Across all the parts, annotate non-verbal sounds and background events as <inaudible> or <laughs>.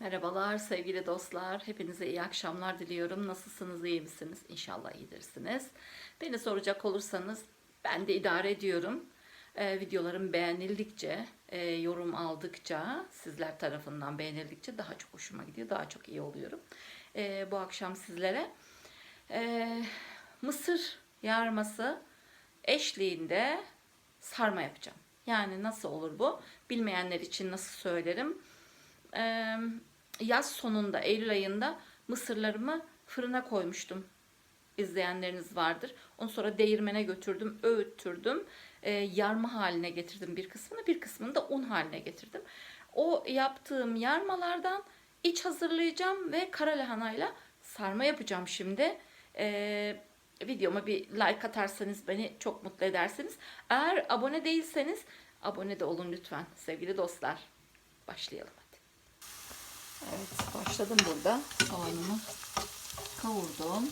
Merhabalar sevgili dostlar. Hepinize iyi akşamlar diliyorum. Nasılsınız, iyi misiniz? İnşallah iyidirsiniz. Beni soracak olursanız ben de idare ediyorum. Ee, videolarım beğenildikçe, e, yorum aldıkça, sizler tarafından beğenildikçe daha çok hoşuma gidiyor. Daha çok iyi oluyorum. Ee, bu akşam sizlere e, mısır yarması eşliğinde sarma yapacağım. Yani nasıl olur bu? Bilmeyenler için nasıl söylerim? Yaz sonunda Eylül ayında mısırlarımı fırına koymuştum. İzleyenleriniz vardır. Onu sonra değirmene götürdüm, öğüttürdüm. Ee, yarma haline getirdim bir kısmını, bir kısmını da un haline getirdim. O yaptığım yarmalardan iç hazırlayacağım ve kara lahanayla sarma yapacağım şimdi. Ee, videoma bir like atarsanız beni çok mutlu edersiniz. Eğer abone değilseniz abone de olun lütfen sevgili dostlar. Başlayalım. Evet başladım burada. Soğanımı kavurdum.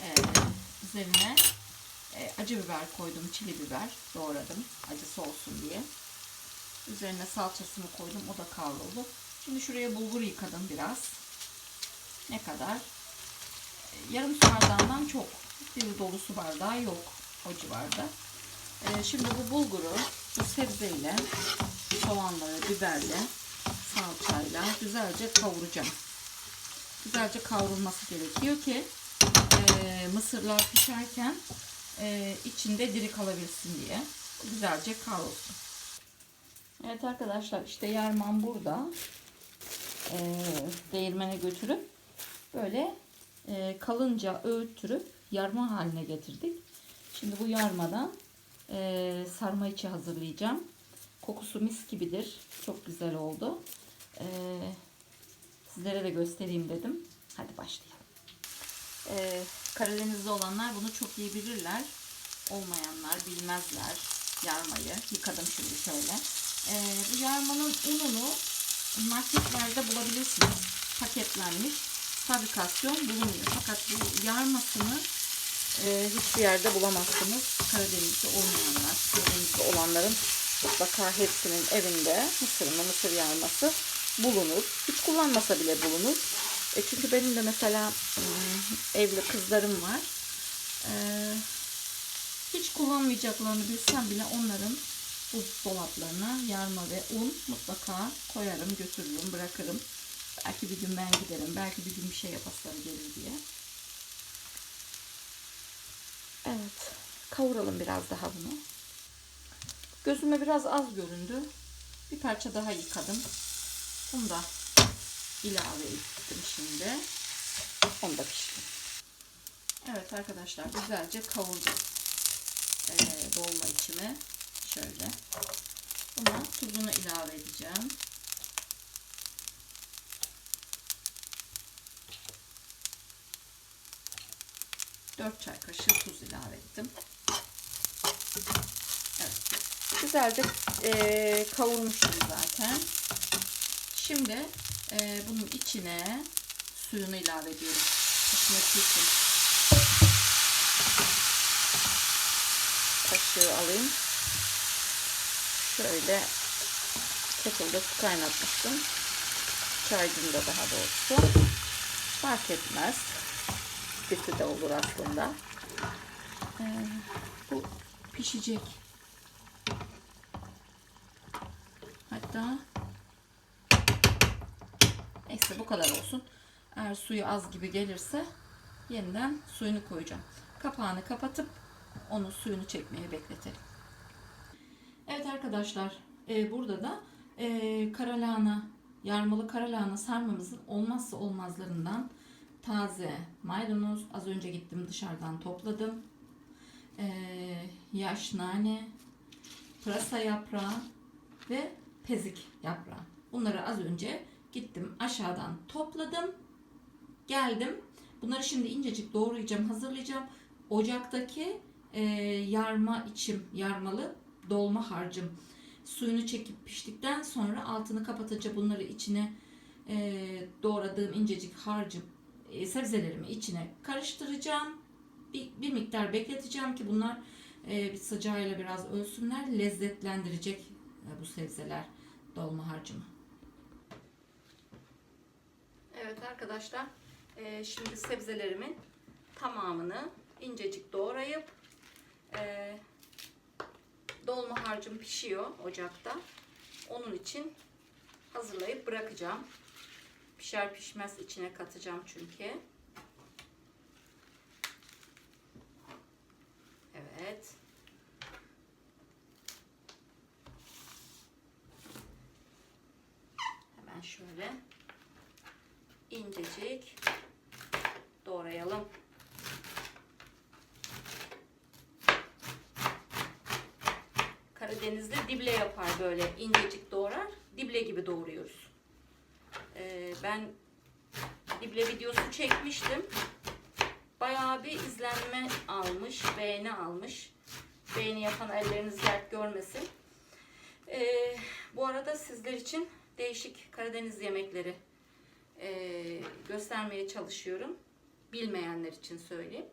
Ee, üzerine e, acı biber koydum. Çili biber doğradım. Acısı olsun diye. Üzerine salçasını koydum. O da kavruldu. Şimdi şuraya bulgur yıkadım biraz. Ne kadar? E, yarım su bardağından çok. Bir dolu su bardağı yok o civarda. E, şimdi bu bulguru bu sebzeyle, soğanları, biberle, salçayla güzelce kavuracağım. Güzelce kavrulması gerekiyor ki e, mısırlar pişerken e, içinde diri kalabilsin diye. Güzelce kavrulsun. Evet arkadaşlar işte yarmam burada. E, değirmene götürüp böyle e, kalınca öğüttürüp yarma haline getirdik. Şimdi bu yarmadan e, sarma içi hazırlayacağım. Kokusu mis gibidir. Çok güzel oldu. E, sizlere de göstereyim dedim. Hadi başlayalım. E, Karadeniz'de olanlar bunu çok iyi bilirler. Olmayanlar bilmezler yarmayı. Yıkadım şimdi şöyle. E, bu yarmanın ununu marketlerde bulabilirsiniz. Paketlenmiş fabrikasyon bulunuyor. Fakat bu yarmasını e, hiçbir yerde bulamazsınız. Karadeniz'de olmayanlar, Karadeniz'de olanların mutlaka hepsinin evinde mısırını, mısır yarması bulunur. Hiç kullanmasa bile bulunur. E çünkü benim de mesela ım, evli kızlarım var. E, hiç kullanmayacaklarını bilsem bile onların buzdolaplarına yarma ve un mutlaka koyarım, götürürüm, bırakırım. Belki bir gün ben giderim. Belki bir gün bir şey yapasları gelir diye. Evet. Kavuralım biraz daha bunu. Gözüme biraz az göründü. Bir parça daha yıkadım. Bunu da ilave ettim şimdi. Onu da pişirdim. Evet arkadaşlar güzelce kavurdum. Ee, dolma içimi. Şöyle. Buna tuzunu ilave edeceğim. Dört çay kaşığı tuz ilave ettim. Evet. Güzelce e, kavurmuştum zaten. Şimdi e, bunun içine suyunu ilave ediyorum. İçine pişsin. Kaşığı alayım. Şöyle kettle'da su kaynatmıştım. Çaycımda daha doğrusu. Fark etmez. Kötü de olur aslında. Ee, bu pişecek. Hatta neyse bu kadar olsun. Eğer suyu az gibi gelirse yeniden suyunu koyacağım. Kapağını kapatıp onun suyunu çekmeye bekletelim. Evet arkadaşlar e, burada da e, karalahana yarmalı karalahana sarmamızın olmazsa olmazlarından taze maydanoz az önce gittim dışarıdan topladım. E, yaş nane, pırasa yaprağı ve pezik yaprağı. Bunları az önce gittim aşağıdan topladım. Geldim. Bunları şimdi incecik doğrayacağım, hazırlayacağım. Ocaktaki e, yarma içim, yarmalı dolma harcım. Suyunu çekip piştikten sonra altını kapatınca bunları içine e, doğradığım incecik harcım e, sebzelerimi içine karıştıracağım. Bir, bir miktar bekleteceğim ki bunlar e, sıcağıyla biraz ölsünler. Lezzetlendirecek e, bu sebzeler dolma harcımı. Arkadaşlar e, şimdi sebzelerimin tamamını incecik doğrayıp e, dolma harcım pişiyor ocakta. Onun için hazırlayıp bırakacağım. Pişer pişmez içine katacağım çünkü. Evet. Hemen şöyle incecik doğrayalım. Karadeniz'de dible yapar böyle incecik doğrar. Dible gibi doğruyoruz. Ee, ben dible videosu çekmiştim. Bayağı bir izlenme almış, beğeni almış. Beğeni yapan elleriniz dert görmesin. Ee, bu arada sizler için değişik Karadeniz yemekleri e, göstermeye çalışıyorum. Bilmeyenler için söyleyeyim.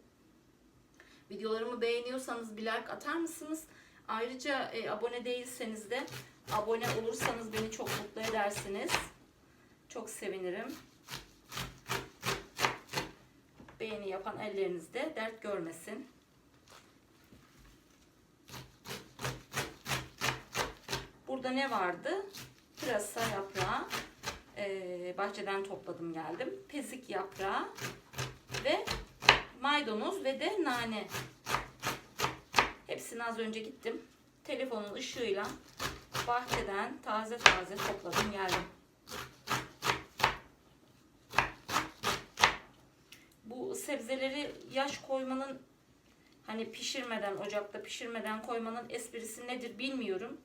Videolarımı beğeniyorsanız bir like atar mısınız? Ayrıca e, abone değilseniz de abone olursanız beni çok mutlu edersiniz. Çok sevinirim. Beğeni yapan elleriniz de dert görmesin. Burada ne vardı? Pırasa yaprağı. Ee, bahçeden topladım geldim. Pezik yaprağı ve maydanoz ve de nane. Hepsini az önce gittim. Telefonun ışığıyla bahçeden taze taze topladım geldim. Bu sebzeleri yaş koymanın hani pişirmeden ocakta pişirmeden koymanın esprisi nedir bilmiyorum.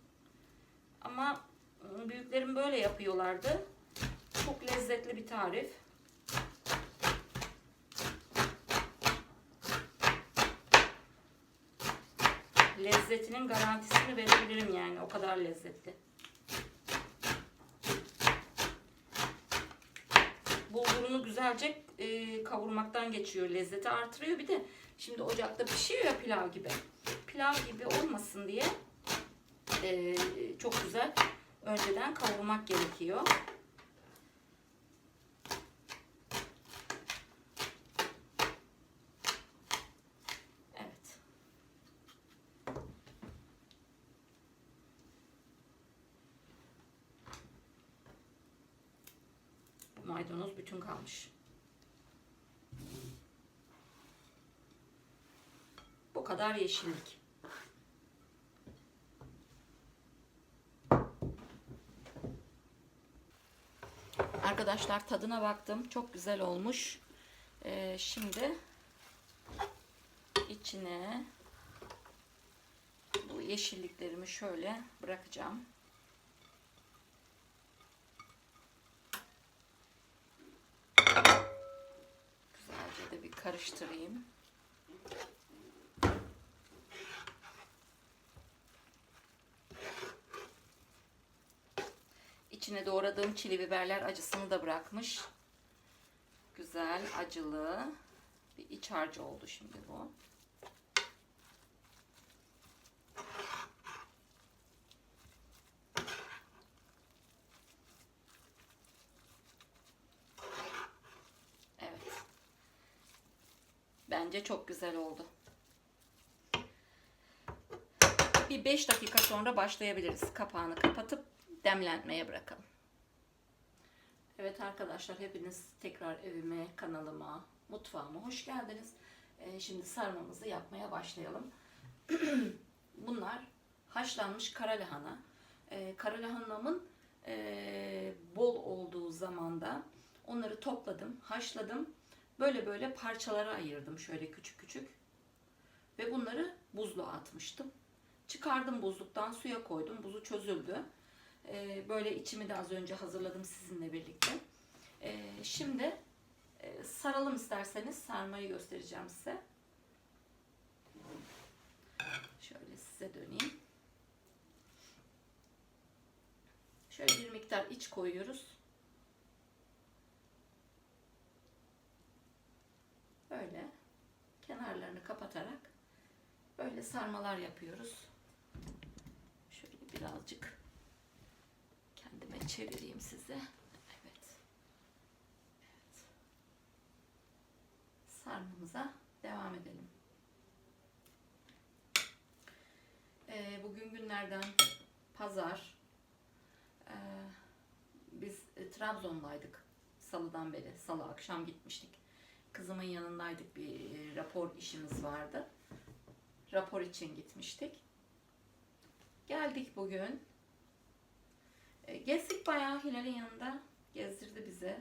Ama ıı, büyüklerim böyle yapıyorlardı. Çok lezzetli bir tarif. Lezzetinin garantisini verebilirim yani o kadar lezzetli. Bulgurunu güzelce e, kavurmaktan geçiyor. Lezzeti artırıyor. Bir de şimdi ocakta pişiyor ya pilav gibi. Pilav gibi olmasın diye e, çok güzel önceden kavurmak gerekiyor. Evet. Maydanoz bütün kalmış. Bu kadar yeşillik. Arkadaşlar tadına baktım. Çok güzel olmuş. Ee, şimdi içine bu yeşilliklerimi şöyle bırakacağım. Güzelce de bir karıştırayım. İçine doğradığım çili biberler acısını da bırakmış. Güzel, acılı bir iç harcı oldu şimdi bu. Evet. Bence çok güzel oldu. Bir 5 dakika sonra başlayabiliriz. Kapağını kapatıp demlenmeye bırakalım. Evet arkadaşlar hepiniz tekrar evime, kanalıma, mutfağıma hoş geldiniz. Ee, şimdi sarmamızı yapmaya başlayalım. <clears throat> Bunlar haşlanmış kara lahana. Ee, kara lahanamın e, bol olduğu zamanda onları topladım, haşladım. Böyle böyle parçalara ayırdım şöyle küçük küçük. Ve bunları buzluğa atmıştım. Çıkardım buzluktan suya koydum. Buzu çözüldü. Ee, böyle içimi de az önce hazırladım sizinle birlikte. Ee, şimdi e, saralım isterseniz. Sarmayı göstereceğim size. Şöyle size döneyim. Şöyle bir miktar iç koyuyoruz. Böyle kenarlarını kapatarak böyle sarmalar yapıyoruz. Şöyle birazcık kendime çevireyim size. Evet. Evet. sarmamıza devam edelim. Ee, bugün günlerden pazar. Ee, biz e, Trabzon'daydık salıdan beri. Salı akşam gitmiştik. Kızımın yanındaydık. Bir e, rapor işimiz vardı. Rapor için gitmiştik. Geldik bugün. E, gezdik bayağı Hilal'in yanında. Gezdirdi bize.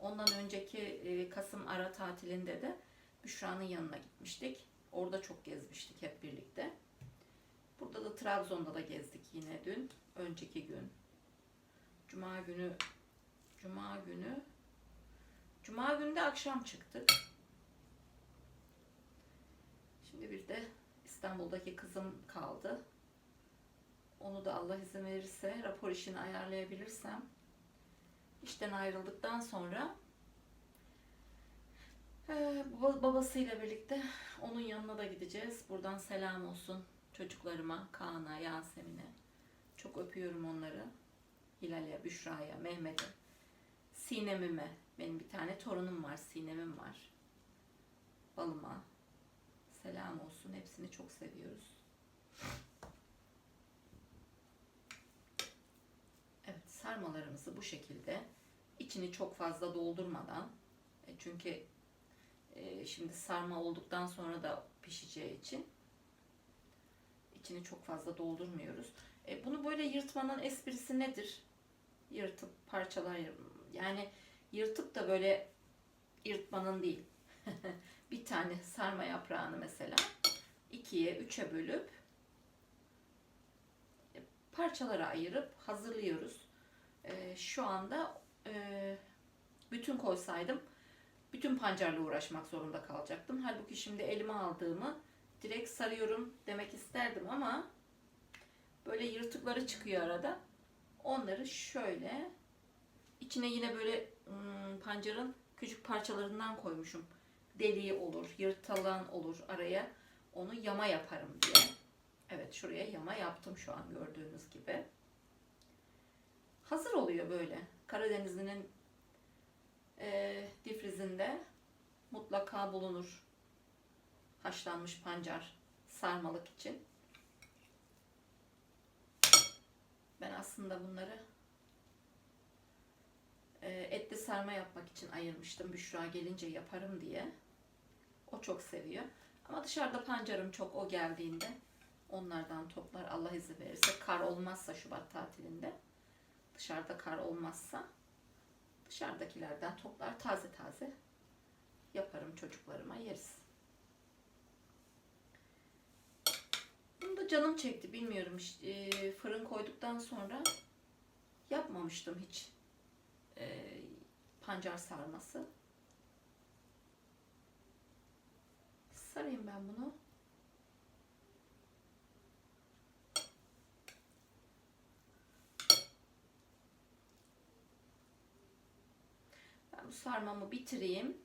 Ondan önceki e, Kasım ara tatilinde de Büşra'nın yanına gitmiştik. Orada çok gezmiştik hep birlikte. Burada da Trabzon'da da gezdik yine dün. Önceki gün. Cuma günü Cuma günü Cuma günü de akşam çıktık. Şimdi bir de İstanbul'daki kızım kaldı. Onu da Allah izin verirse rapor işini ayarlayabilirsem işten ayrıldıktan sonra e, baba- babasıyla birlikte onun yanına da gideceğiz. Buradan selam olsun çocuklarıma, Kaan'a, Yasemin'e. Çok öpüyorum onları. Hilal'e, Büşra'ya, Mehmet'e, Sinem'ime. Benim bir tane torunum var, Sinem'im var. Balıma. Selam olsun. Hepsini çok seviyoruz. Evet, sarmalarımızı bu şekilde içini çok fazla doldurmadan e, çünkü e, şimdi sarma olduktan sonra da pişeceği için içini çok fazla doldurmuyoruz. E, bunu böyle yırtmanın esprisi nedir? Yırtıp parçalar yani yırtıp da böyle yırtmanın değil. <laughs> bir tane sarma yaprağını mesela ikiye, üçe bölüp parçalara ayırıp hazırlıyoruz. E, şu anda e, bütün koysaydım bütün pancarla uğraşmak zorunda kalacaktım. Halbuki şimdi elime aldığımı direkt sarıyorum demek isterdim ama böyle yırtıkları çıkıyor arada. Onları şöyle içine yine böyle pancarın küçük parçalarından koymuşum. Deliği olur, yırtılan olur araya. Onu yama yaparım diye. Evet şuraya yama yaptım şu an gördüğünüz gibi. Hazır oluyor böyle. Karadeniz'in e, difrizinde mutlaka bulunur haşlanmış pancar sarmalık için. Ben aslında bunları etli sarma yapmak için ayırmıştım. Büşra gelince yaparım diye. O çok seviyor. Ama dışarıda pancarım çok o geldiğinde onlardan toplar Allah izin verirse. Kar olmazsa Şubat tatilinde. Dışarıda kar olmazsa dışarıdakilerden toplar taze taze yaparım çocuklarıma yeriz. Bunu da canım çekti bilmiyorum e, fırın koyduktan sonra yapmamıştım hiç e, pancar sarması. Sarayım ben bunu. Ben bu sarmamı bitireyim.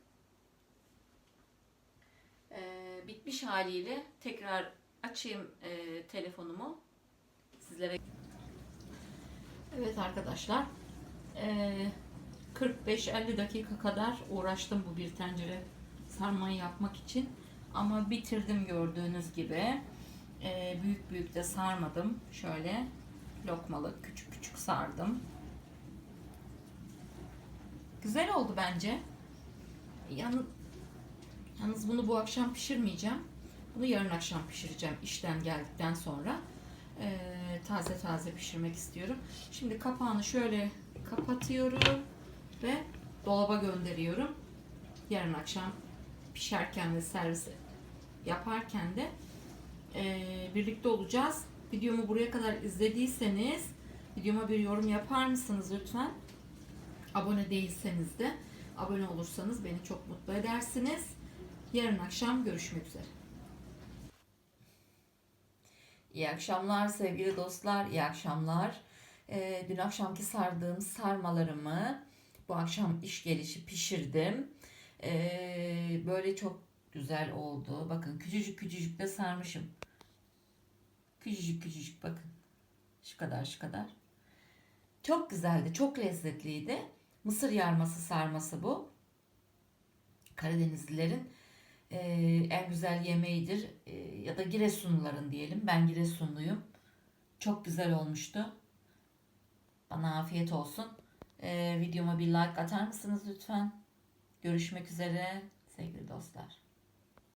Ee, bitmiş haliyle tekrar açayım e, telefonumu sizlere. Evet arkadaşlar. Ee, 45-50 dakika kadar uğraştım bu bir tencere sarmayı yapmak için. Ama bitirdim gördüğünüz gibi. Ee, büyük büyük de sarmadım. Şöyle lokmalık küçük küçük sardım. Güzel oldu bence. Yalnız, yalnız bunu bu akşam pişirmeyeceğim. Bunu yarın akşam pişireceğim işten geldikten sonra. Ee, taze taze pişirmek istiyorum. Şimdi kapağını şöyle kapatıyorum ve dolaba gönderiyorum. Yarın akşam pişerken ve servis yaparken de e, birlikte olacağız. Videomu buraya kadar izlediyseniz videoma bir yorum yapar mısınız lütfen? Abone değilseniz de abone olursanız beni çok mutlu edersiniz. Yarın akşam görüşmek üzere. İyi akşamlar sevgili dostlar, iyi akşamlar. Ee, dün akşamki sardığım sarmalarımı bu akşam iş gelişi pişirdim. Ee, böyle çok güzel oldu. Bakın küçücük küçücük de sarmışım. Küçücük küçücük bakın. Şu kadar şu kadar. Çok güzeldi, çok lezzetliydi. Mısır yarması sarması bu. Karadenizlilerin e, en güzel yemeğidir. E, ya da Giresunluların diyelim. Ben Giresunluyum. Çok güzel olmuştu. Bana afiyet olsun. E, videoma bir like atar mısınız lütfen? Görüşmek üzere sevgili dostlar.